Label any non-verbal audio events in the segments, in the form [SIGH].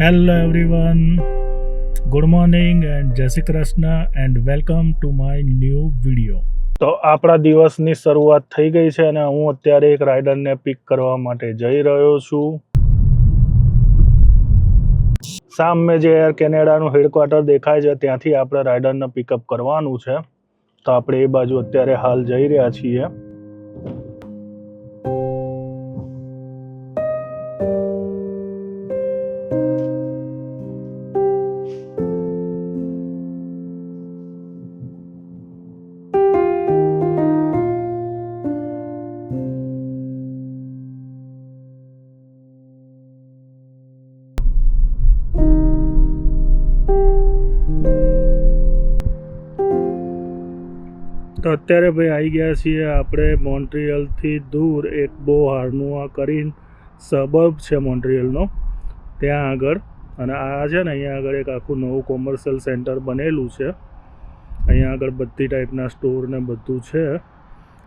Hello everyone good morning and Jai Shri Krishna and welcome to my new video તો આપણા દિવસની શરૂઆત થઈ ગઈ છે અને હું અત્યારે એક રાઇડરને પિક કરવા માટે જઈ રહ્યો છું. સામે જે એર કેનેડાનું હેડક્વાર્ટર દેખાય છે, ત્યાંથી આપણે રાઇડરને પિકઅપ કરવાનું છે. તો આપણે એ બાજુ અત્યારે હાલ જઈ રહ્યા છીએ. અત્યારે ભાઈ આવી ગયા છીએ આપણે મોન્ટ્રિયલથી દૂર એક બહુ હારનું આ કરીને સબર્બ છે મોન્ટ્રિયલનો. ત્યાં આગળ, અને આ છે ને અહીંયા આગળ એક આખું નવું કોમર્શિયલ સેન્ટર બનેલું છે. અહીંયા આગળ બધી ટાઈપના સ્ટોર ને બધું છે.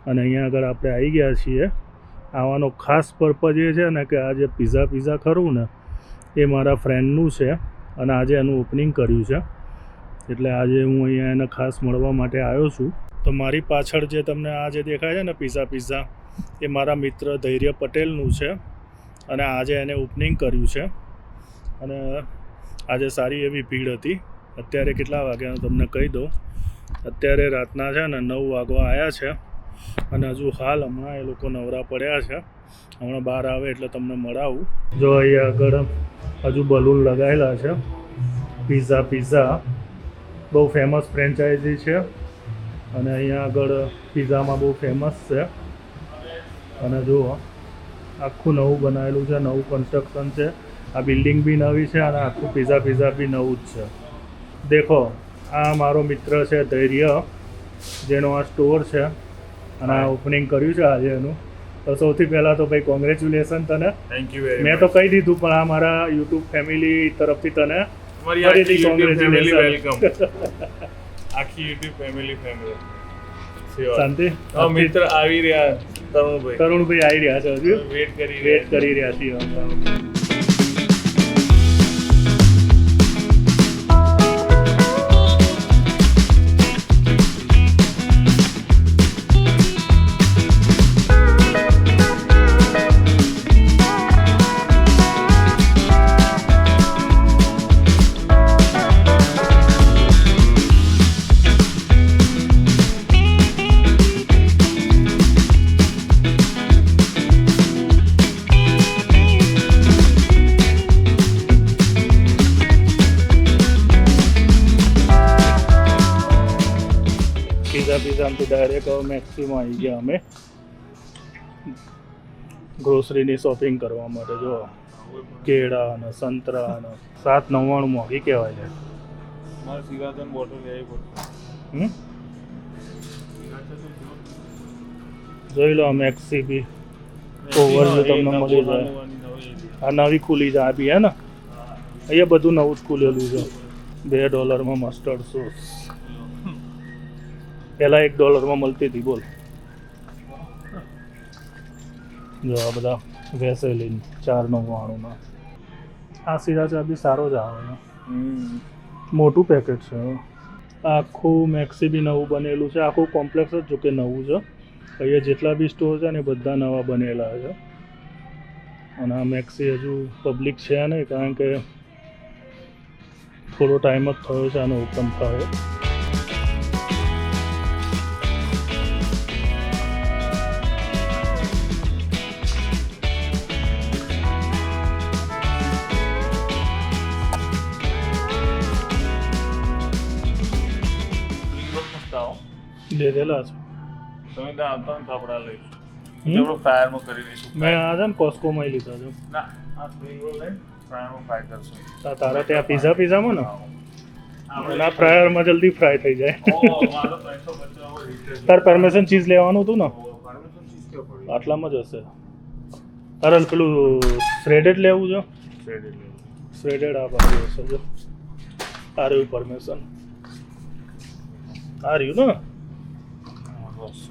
અને અહીંયા આગળ આપણે આવી ગયા છીએ. આવવાનો ખાસ પર્પઝ એ છે ને કે આ જે પીઝા પીઝા ખરું ને, એ મારા ફ્રેન્ડનું છે, અને આજે એનું ઓપનિંગ કર્યું છે. એટલે આજે હું અહીંયા એને ખાસ મળવા માટે આવ્યો છું. તો મારી પાછળ જે તમને આ જે દેખાય છે ને પીઝા પીઝા એ મારા મિત્ર ધૈર્ય પટેલનું છે. અને આજે એને ઓપનિંગ કર્યું છે. અને આજે સારી એવી ભીડ હતી. અત્યારે કેટલા વાગ્યાનું તમને કહી દઉં. અત્યારે રાતના છે ને નવ વાગવા આવ્યા છે. અને હજુ હાલ હમણાં એ લોકો નવરા પડ્યા છે. હમણાં બહાર આવે એટલે તમને મળાવું. જો અહીંયા આગળ હજુ બલૂન લગાવેલા છે. પીઝા પીઝા બહુ ફેમસ ફ્રેન્ચાઇઝી છે. અને અહીંયા આગળ પીઝામાં બહુ ફેમસ છે. અને જુઓ આખું નવું બનાવેલું છે નવું કન્સ્ટ્રક્શન છે. આ બિલ્ડિંગ બી નવી છે અને આખું પીઝા પીઝા બી નવું જ છે. દેખો આ મારો મિત્ર છે ધૈર્ય જેનો આ સ્ટોર છે. અને આ ઓપનિંગ કર્યું છે આજે એનું. તો સૌથી પહેલાં તો ભાઈ કોંગ્રેચ્યુલેશન તને. થેન્ક યુ મેં તો કહી દીધું પણ આ મારા યુટ્યુબ ફેમિલી તરફથી તને કોંગ્રેચ્યુલેશન ફરીથી. વેલકમ [LAUGHS] આખી યુટ્યુબ ફેમિલી ફેમિલી શાંતિ? મિત્ર આવી રહ્યા તરુણભાઈ. તરુણભાઈ આવી રહ્યા છે હજુ? વેટ કરી વેટ કરી રહ્યા છીએ. પીઝા પીઝામાંથી ડાયરેક્ટ હવે મેક્સીમાં આવી ગયા અમે. ગ્રોસરીની શોપિંગ કરવા માટે જો. કેળા અને સંતરા અને સાત નવ્વાણું મોંઘી કહેવાય છે. મારે સિરાજન બોટલ લેવી પડશે. જોઈ લો મેક્સી બી. ઓવર જો તમને મળી જાય. આ નવી ખુલી છે આ બી હે ને? અહીંયા બધું નવું જ ખુલેલું છે. બે ડોલરમાં મસ્ટર્ડ સોસ પહેલાં એક ડોલરમાં મળતી હતી બોલ. જો આ બધા વેસેલિન ચાર નવ્વાણુંમાં આ સીરા ચા બી સારો જ આવે છે. મોટું પેકેટ છે આખું મેક્સી બી નવું બનેલું છે આખું કોમ્પ્લેક્સ જ જોકે નવું છે. અહીંયા જેટલા બી સ્ટોર છે ને બધા નવા બનેલા છે. અને આ મેક્સી હજુ પબ્લિક છે નહીં કારણ કે થોડો ટાઈમ જ થયો છે આનો ઓપન થયો. લીધેલા છે. તમે ત્યાં આવતા ને આ લઈશું. આપણે ફાયરમાં કરી દઈશું. મેં આ છે ને કોસ્કોમાં લીધા છે. ના આ સ્પ્રિંગ રોલ ફ્રાયરમાં ફ્રાય કરશું. તારા ત્યાં પીઝા પીઝામાં ને? આ ફ્રાયરમાં જલ્દી ફ્રાય થઈ જાય. ઓહ, મારો 350 હોય રીતે. તાર પરમેશન ચીઝ લેવાનું હતું ને? આટલામાં જ હશે. તારે પેલું શ્રેડેડ લેવું છે? લેવું. શ્રેડેડ આ બાજુ હશે જો. આ રહ્યું પરમેશન આ રહ્યું ને? હા, બસ.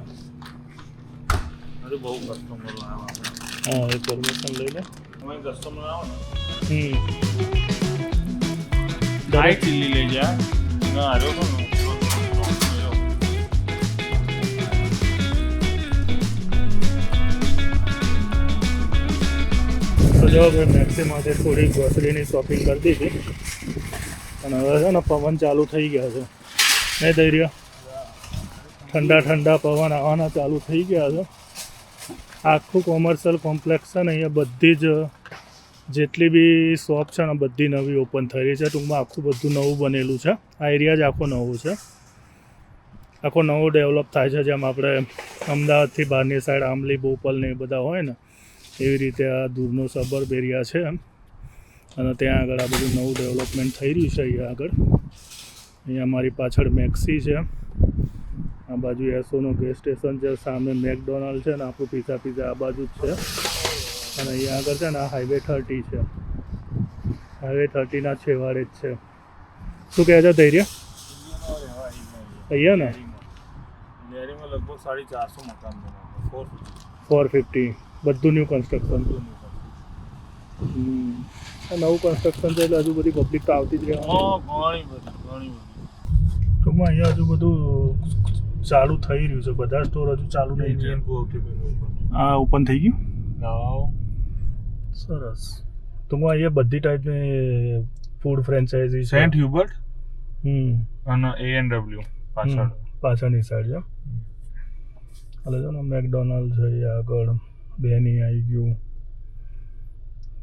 હજુ બહુ કસ્ટમર આવે આપણે હા એ પરમિશન લઈ લે તમે કસ્ટમર આવો ને હમ હાઈ ચીલી લઈ જા ના આર્યો કોનો તો જો હવે મેક્સીમાંથી થોડી ગ્રોસરીની શોપિંગ કરી દીધી અને હવે છે ને પવન ચાલુ થઈ ગયા છે નહીં થઈ રહ્યા ઠંડા ઠંડા પવન આવવાના ચાલુ થઈ ગયા છે. આખું કોમર્શિયલ કોમ્પ્લેક્સ છે ને, અહીંયા બધી જ જેટલી બી શોપ છે ને, બધી નવી ઓપન થઈ રહી છે. ટૂંકમાં આખું બધું નવું બનેલું છે. આ એરિયા જ આખો નવો છે. આખો નવો ડેવલપ થાય છે. જેમ આપણે અમદાવાદથી બહારની સાઈડ આંબલી, બોપલ ને એ બધા હોય ને, એવી રીતે આ દૂરનો સબર્બ એરિયા છે અને ત્યાં આગળ આ બધું નવું ડેવલપમેન્ટ થઈ રહ્યું છે અહીંયા આગળ. અહીંયા મારી પાછળ મેક્સી છે. આ બાજુ એસોનું ગેસ સ્ટેશન છે સામે મેકડોનાલ્ડ છે ને આપણું પીઝા પીઝા આ બાજુ જ છે. અને અહીંયા આગળ છે ને આ હાઈવે થર્ટી છે. હાઈવે થર્ટીના છેવાડે જ છે. શું કહે છે ધૈર્ય? અહીંયા ને? લગભગ સાડી ચારસો મકાન ફોર ફિફ્ટી બધું ન્યૂ કન્સ્ટ્રક્શન નવું કન્સ્ટ્રક્શન છે એટલે હજુ બધી પબ્લિક તો આવતી જ રહેવાની. ઘણી બધી ઘણી બધી. ટૂંકમાં અહીંયા હજુ બધું ચાલુ થઈ રહ્યું છે. બધા સ્ટોર હજુ ચાલુ નહીં થયા. આ ઓપન થઈ ગયું? સરસ. સરસ હું અહીંયા બધી ટાઈપની ફૂડ ફ્રેન્ચાઇઝી સેન્ટ હ્યુબર્ટ હમ. અને એ એન ડબલ્યુ પાછળ. પાછળની સાઈડ છે એટલે જો ને મેકડોનાલ્ડ છે આગળ. બેની આવી ગયું.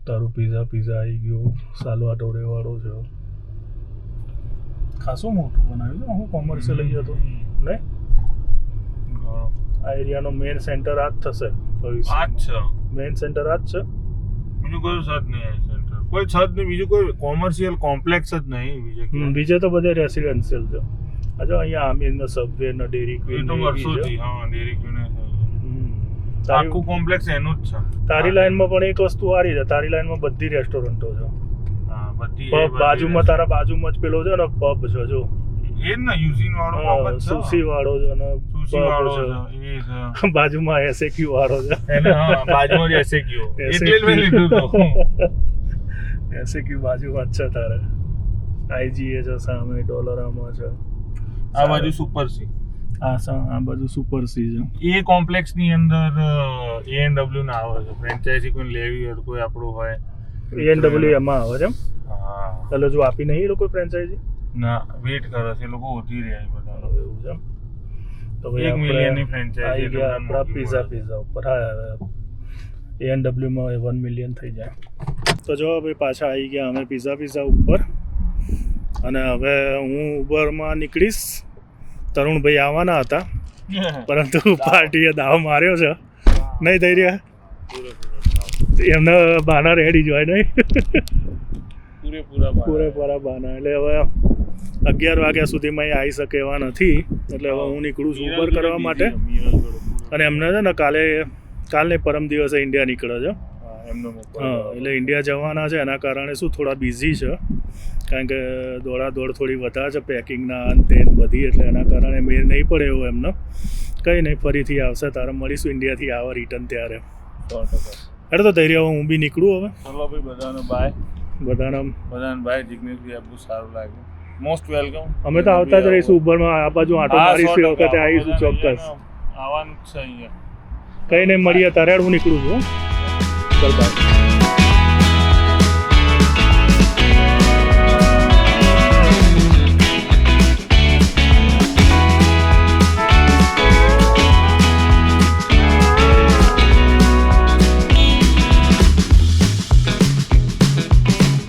તારું પીઝા પીઝા આવી ગયું. સાલવા વાળો છે. ખાસું મોટું બનાવ્યું છે. હું કોમર્શિયલ લઈ જતો. નહીં. આ એરિયાનો મેઇન સેન્ટર આ જ થશે આ જ છે? મેઇન સેન્ટર આ જ છે? બીજું કોઈ છત નહીં સેન્ટર કોઈ છત નહીં બીજું કોઈ કોમર્શિયલ કોમ્પ્લેક્સ જ નહીં બીજે બીજે તો બધે રેસિડેન્શિયલ છે. આ અહીંયા આમીર આમીરનો સબવે ને ડેરી ક્વીન તો ને વર્ષોથી હા ડેરી ક્વીન આખું કોમ્પ્લેક્સ એનું જ છે. તારી લાઈનમાં પણ એક વસ્તુ સારી છે. તારી લાઈનમાં બધી રેસ્ટોરન્ટો છે. હા બધી પબ બાજુમાં તારા બાજુમાં જ પેલો છે ને પબ છે જો. એ જ ને યુઝિન વાળો પબ. સુશી વાળો છે ને pub વાળો છે. એ છે. બાજુમાં એસએક્યુ વાળો છે. એને હા બાજુમાં જ એસે એટલે મેં લીધું તો. એસએક્યુ બાજુમાં છે તારે. આઈજીએ છે સામે ડોલરામાં છે. આ બાજુ સુપર સી આ આ બાજુ સુપર સી છે. એ કોમ્પ્લેક્સની અંદર એ એન ડબલ્યુ ના આવે છે. ફ્રેન્ચાઇઝી કોઈ લેવી હોય કોઈ આપણું હોય. એનડબલ્યુ એમાં આવે છે એમ? હા. એટલે જો આપી નહીં એ લોકો ફ્રેન્ચાઇઝી ના વેઇટ કરે છે. એ લોકો ઉધી રહ્યા છે. બધા એવું છે તો ભાઈ એક મિલિયનની ફ્રેન્ચાઇઝી ગયા આપણા પીઝા પીઝા ઉપર. હા એએનડબલ્યુમાં વન મિલિયન થઈ જાય. તો જો ભાઈ પાછા આવી ગયા અમે પીઝા પીઝા ઉપર. અને હવે હું ઉબરમાં નીકળીશ. તરુણભાઈ આવવાના હતા. [LAUGHS] પરંતુ [LAUGHS] પાર્ટીએ દાવ માર્યો છે. નહીં થઈ રહ્યા? એમને બાના રેડી જોય નહીં. પૂરેપૂરા બાના. એટલે હવે અગિયાર વાગ્યા સુધીમાં એ આવી શકે એવા નથી. એટલે હવે હું નીકળું છું ઉબર કરવા માટે. અને એમને છે ને કાલે કાલને પરમ દિવસે ઇન્ડિયા નીકળે છે. હા એટલે ઇન્ડિયા જવાના છે. એના કારણે શું થોડા બિઝી છે. કારણ કે દોડા દોડ થોડી વધારે છે પેકિંગના અંતે બધી એટલે એના કારણે મેળ નહીં પડે એવું એમને. કંઈ નહીં ફરીથી આવશે. તારે મળીશું ઇન્ડિયાથી આવા રિટર્ન ત્યારે. અરે તો ધૈર્ય હું બી નીકળું હવે. ચલો ભાઈ બધાનો બાય બધાના. બધાને બાય જિગ્નેશભાઈ આ બહુ સારું લાગ્યું. મોસ્ટ વેલકમ અમે તો આવતા જ રહીશું ઉબરમાં આ બાજુ આટો મારીશું વખતે આવીશું ચોક્કસ. આવવાનું છે અહીંયા. કંઈ નહીં મળીએ તારે હું નીકળું છું. ચાલ બાય